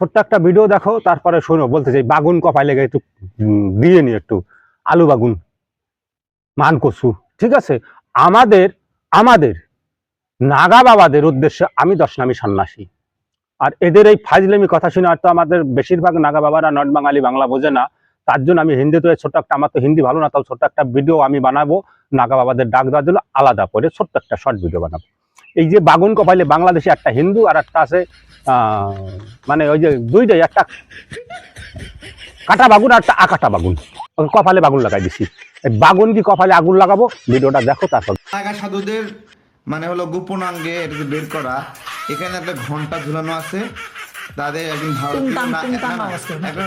ছোট্ট একটা ভিডিও দেখো, তারপরে শোনো বলতে চাই বাগুন কপাই লেগে একটু দিয়ে নি একটু, আলু বাগুন, মান কচু। ঠিক আছে? আমাদের আমাদের, নাগা বাবাদের উদ্দেশ্যে আমি দশনামী সন্ন্যাসী। আর এদের এই ফাজলামি কথা শুনে হয়তো আমাদের বেশিরভাগ নাগা বাবারা নট বাঙালি বাংলা বোঝে না। তার জন্য আমি হিন্দিতে ছোট্ট একটা, আমার তো হিন্দি ভালো না, তাও ছোট্ট একটা ভিডিও আমি বানাবো। নাগা বাবাদের ডাক দেওয়ার জন্য আলাদা করে ছোট্ট একটা শর্ট ভিডিও বানাবো। এই যে বাগুন কপাইলে বাংলাদেশে একটা হিন্দু আর একটা আছে মানে ওই যে দুইটাই একটা কাটা বাগুন আর একটা আকাটা বাগুন। কপালে বাগুন লাগাই দিছি। বাগুন কি কপালে আগুন লাগাবো? ভিডিওটা দেখো তারপর সাধুদের মানে হলো গোপনাঙ্গে এটা যে বের করা এখানে একটা ঘণ্টা ঝুলানো আছে। তাদের একজন ভারতীয়।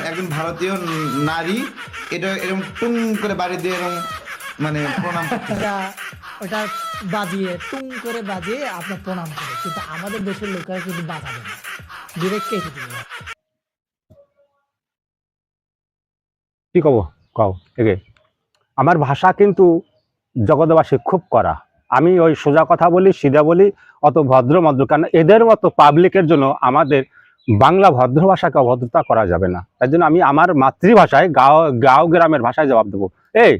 একজন ভারতীয় নারী এটা এরকম টুং করে বাড়ি দিয়ে এরকম মানে প্রণাম ওটা বাজিয়ে টুং করে বাজিয়ে আপনার প্রণাম করে। কিন্তু আমাদের দেশের লোকেরা কিন্তু বাজাবে না। কি কব? কও, এগে। আমার ভাষা কিন্তু জগৎবাসী খুব করা আমি ওই সোজা কথা বলি, সিধা বলি, অত ভদ্র মদ্র, কারণ এদের মতো পাবলিকের জন্য আমাদের বাংলা ভদ্র ভাষাকে অভদ্রতা করা যাবে না। তাই জন্য আমি আমার মাতৃভাষায় গাঁও গাঁও গ্রামের ভাষায় জবাব দেবো। এই!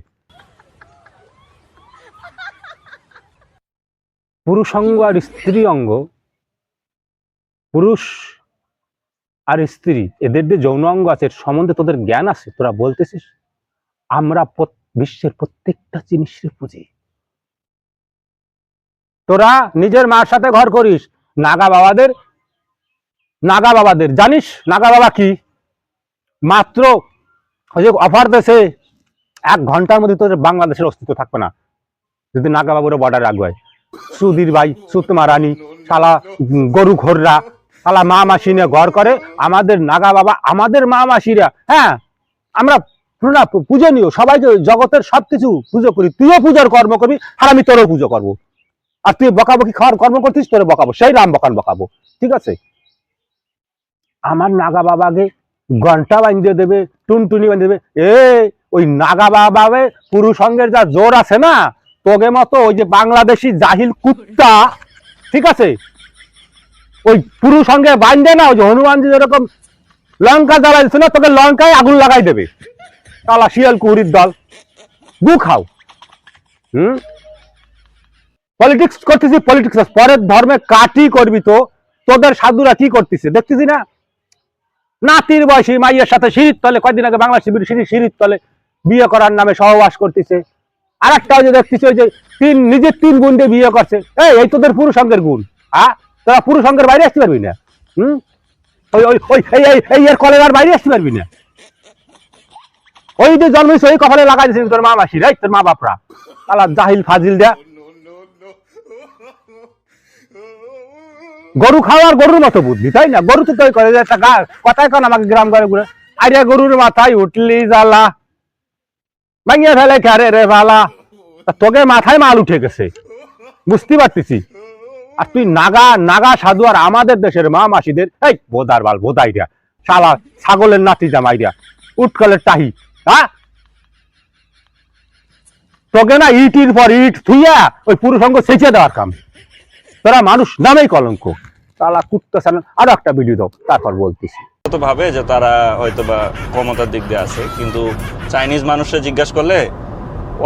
পুরুষ অঙ্গ আর স্ত্রী অঙ্গ, পুরুষ আর স্ত্রী, এদের যে যৌন অঙ্গ আছে, এর সম্বন্ধে তোদের জ্ঞান আছে, তোরা বলতেছিস? আমরা বিশ্বের প্রত্যেকটা জিনিসের পুঁজি। তোরা নিজের মার সাথে ঘর করিস, নাগা বাবাদের নাগা বাবাদের। জানিস নাগা বাবা কি? মাত্র অফার দেশে এক ঘণ্টার মধ্যে তোদের বাংলাদেশের অস্তিত্ব থাকবে না। যদি নাগা বাবুরা বর্ডারে আগুয়ায় সুধীর ভাই সুতমা রানী, শালা গরু ঘোররা শালা মা মাসি নিয়ে ঘর করে, আমাদের নাগা বাবা, আমাদের মা মাসিরা হ্যাঁ? আমরা না পূজনীয় সবাইকে জগতের সবকিছু পুজো করি, তুইও পূজার কর্ম করবি, আর আমি তোরও পুজো করব। আর তুই বকাবকি খাওয়ার কর্ম করতিস, তোরে বকাবো, সেই রাম বকান বকাবো, ঠিক আছে? আমার নাগা বাবাকে ঘণ্টা বাঁধিয়ে দেবে, টুনটুনি বাঁধিয়ে দেবে, এ, ওই নাগা পুরুষ সঙ্গের যা জোর আছে না তোকে মতো ওই যে বাংলাদেশি জাহিল কুত্তা, ঠিক আছে? ওই পুরুষ সঙ্গে বাঁধবে না, ওই যে হনুমানজি যেরকম লঙ্কা জ্বালাই দিচ্ছে না তোকে লঙ্কায় আগুন লাগাই দেবে। তালা, শিয়াল কুহুরির দল। গু খাও। হুম? পলিটিক্স করতেছি পলিটিক্স পরের ধর্মে কাটি করবি তো, তোদের সাধুরা কি করতেছে, দেখতেছি না? নাতির বয়সী মাইয়ের সাথে সিঁড়ির তলে, কয়দিন আগে বাংলা শিবির সিঁড়ি সিঁড়ির তলে বিয়ে করার নামে সহবাস করতেছে। আর একটা যে দেখতেছি, ওই যে তিন নিজের তিন গুণ দিয়ে বিয়ে করছে। এই তোদের পুরুষ সঙ্গের গুণ হ্যাঁ তোরা পুরুষ সঙ্গের বাইরে আসতে পারবি না, হুম? ওই ওই ওই এই এই এর কলের বাইরে আসতে পারবি না। ওই যে জন্মেছে ওই কপালে লাগাই দিয়েছিস তোর মা মাসি রাই তোর মা বাপরা। তালা জাহিল ফাজিল দেয়া। গরু খাওয়ার গরুর মতো বুদ্ধি, তাই না? গরু তো করে একটা গা কথায় কন আমাকে গ্রাম ঘরে ঘুরে। আরে গরুর মাথায় উঠলি জ্বালা, ভাঙিয়ে ফেলে ক্যারে রে ভালা তোকে মাথায় মাল উঠে গেছে। বুঝতে পারতেছি? আর তুই নাগা নাগা সাধু আর আমাদের দেশের মা মাসিদের এই বোদার বাল, বোদাই দিয়া, শালা ছাগলের নাতি জামাই দিয়া উৎকলের টাহি হ্যাঁ তোকে না ইটির পর ইট থুইয়া ওই পুরুষঙ্গ সেচে দেওয়ার কাম। তোরা মানুষ নামেই কলঙ্ক। তালা কুত্তা আরও একটা ভিডিও দাও, তারপর বলতেছি। ভাবে যে তারা হয়তো বা ক্ষমতার দিক দিয়ে আছে, কিন্তু চাইনিজ মানুষরা জিজ্ঞাসা করলে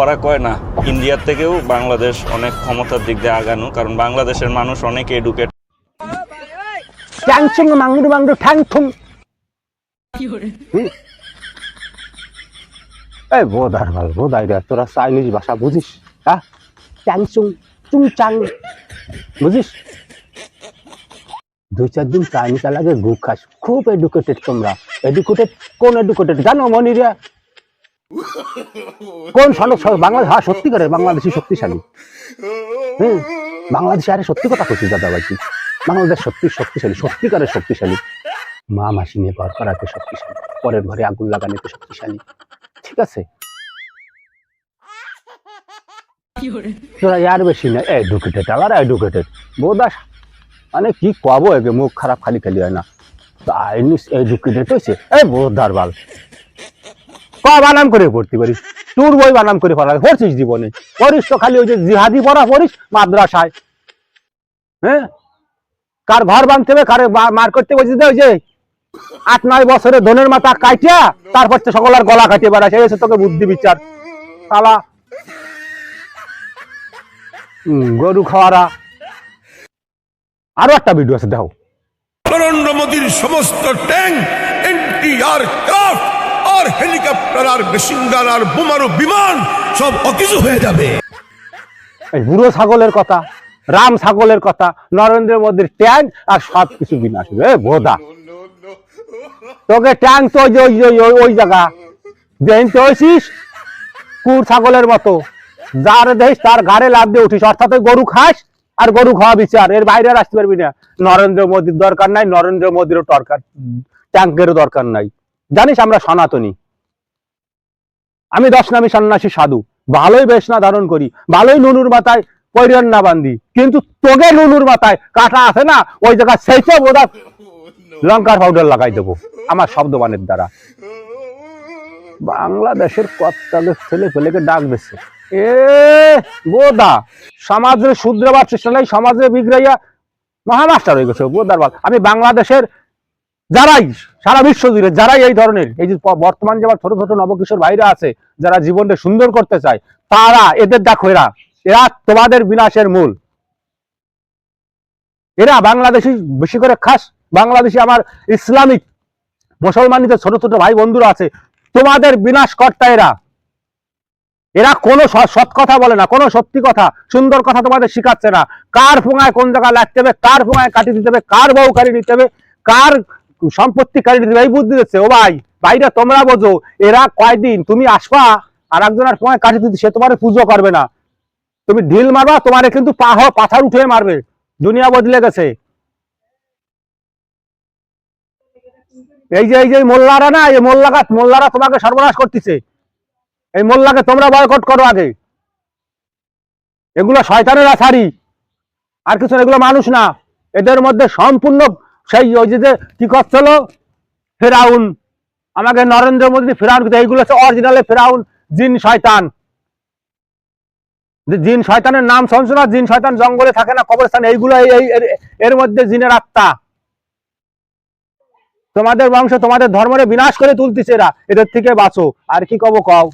ওরা কয় না, ইন্ডিয়ার থেকেও বাংলাদেশ অনেক ক্ষমতার দিক দিয়ে আগানো, কারণ বাংলাদেশের মানুষ অনেক এডুকেট ট্যাংচুং, মাংরু মাংরু ঠ্যাং থুং হুম। এই বোধার ভালো বোধাই রে, তোরা চাইনিজ ভাষা বুঝিস? হ্যাঁ? ট্যাংচুং চুং চাং বুঝিস? দুই, চার দিন চাইনিজ লাগে গু খাস। খুব এডুকেটেড তোমরা। এডুকেটেড কোন এডুকেটেড জানো মনিরা? কোন সনক বাংলাদেশ হ্যাঁ সত্যি করে বাংলাদেশি শক্তিশালী। হুম, বাংলাদেশে আরে সত্যি কথা করছি দাদা ভাই বাংলাদেশ সত্যি শক্তিশালী সত্যিকারের শক্তিশালী। মা মাসি নিয়ে ঘর করাতে শক্তিশালী, পরের ঘরে আগুন লাগানোতে শক্তিশালী। ঠিক আছে? তোরা ইয়ার বেশি না এডুকেটেড আবার এডুকেটেড বোদাস মানে কি কব এগে মুখ খারাপ খালি খালি হয় না। চাইনিজ এডুকেটেড হয়েছে এই বোধার বাল। ক বানাম করে পড়তে পারিস তোর বই বানাম করে পড়া পড়ছিস জীবনে? পড়িস তো খালি ওই যে জিহাদি পড়া পড়িস মাদ্রাসায়। হ্যাঁ? কার ঘর বাঁধতে হবে, কারে মার করতে বলছিস ওই যে? আট, নয় বছরে ধনের মাথা কাটিয়া তারপর তো সকলের গলা কাটিয়ে বেড়া হচ্ছে তোকে বুদ্ধি বিচার। তালা গরু খাওয়ারা। আরও একটা ভিডিও আছে, দেখো। নরেন্দ্র মোদীর সমস্ত ট্যাঙ্ক, এনটিআর, ক্রাফট আর হেলিকপ্টার আর মেশিনগান আর বোমারু বিমান, সব অকিছু হয়ে যাবে। এই বুড়ো ছাগলের কথা, রাম ছাগলের কথা নরেন্দ্র মোদীর ট্যাঙ্ক আর সব কিছু বিনাশ এ বোধা তোকে ট্যাঙ্ক তো ওই ওই ওই- জায়গা। দেন তো হয়েছিস কুর ছাগলের মতো। যার দেশ, তার ঘাড়ে লাভ দিয়ে উঠিস, অর্থাৎ গরু খাস আর গরু খাওয়া বিচার। এর বাইরে আর আসতে পারবি না। নরেন্দ্র মোদীর দরকার নাই নরেন্দ্র মোদীরও দরকার ট্যাঙ্কেরও দরকার নাই। জানিস আমরা সনাতনী। আমি দশ নামী সন্ন্যাসী সাধু। ভালোই বেশনা ধারণ করি। ভালোই নুনুর মাথায় পৈরন না বান্ধি। কিন্তু তোকে নুনুর মাথায় কাটা আছে না, ওই জায়গা সেইটা বোধ লঙ্কার পাউডার লাগাই দেবো, আমার শব্দবানের দ্বারা। বাংলাদেশের কত্তাদের ছেলে পেলেকে ডাক দিচ্ছে এ বোদা সমাজে শুদ্রবার চেষ্টা নাই সমাজে বিগড়াইয়া মহামাস্টার হয়ে গেছে বোদার আমি বাংলাদেশের যারাই সারা বিশ্ব জুড়ে যারাই এই ধরনের, এই যে বর্তমান যে ছোট ছোট নবকিশোর ভাইরা আছে, যারা জীবনটা সুন্দর করতে চায়, তারা, এদের দেখো এরা এরা তোমাদের বিনাশের মূল। এরা বাংলাদেশি, বেশি করে খাস, বাংলাদেশি আমার ইসলামিক মুসলমানিদের ছোট ছোট ভাই বন্ধুরা আছে, তোমাদের বিনাশ কর্তা এরা। এরা কোনো সৎ কথা বলে না, কোনো সত্যি কথা, সুন্দর কথা তোমাদের শিখাচ্ছে না। কার ফোঙায় কোন জায়গায় লাগতে হবে, কার ফোঙায় কাটি দিতে হবে, কার বউ কারি নিতে হবে, কার সম্পত্তি কারি এই বুদ্ধি দিচ্ছে, ও ভাই, ভাইরা তোমরা বোঝো, এরা কয়দিন তুমি আসবা? আর একজনের ফোঙায় কাটি দিতে, সে তোমার পুজো করবে না। তুমি ঢিল মারবা, তোমারে কিন্তু পাহ পাথার উঠে মারবে। দুনিয়া বদলে গেছে। এই যে এই যে মোল্লারা না, এই মোল্লারা মোল্লারা তোমাকে সর্বনাশ করতেছে। এই মোল্লাকে তোমরা বয়কট করো আগে। এগুলো শয়তানের আছাড়ি আর কিছু এগুলো মানুষ না। এদের মধ্যে সম্পূর্ণ সেই ওই যে কি করছিল? ফেরাউন। আমাকে নরেন্দ্র মোদী ফেরাউন এইগুলো হচ্ছে অরিজিনালে ফেরাউন, জিন শয়তান। জিন শয়তানের নাম শুনছো না? জিন শয়তান জঙ্গলে থাকে না, কবরস্থান, এইগুলো এই, এই- এর- এর মধ্যে জিনের আত্মা। তোমাদের বংশ তোমাদের ধর্মরে বিনাশ করে তুলতেছে এরা। এদের থেকে বাঁচো। আর কি কব কও?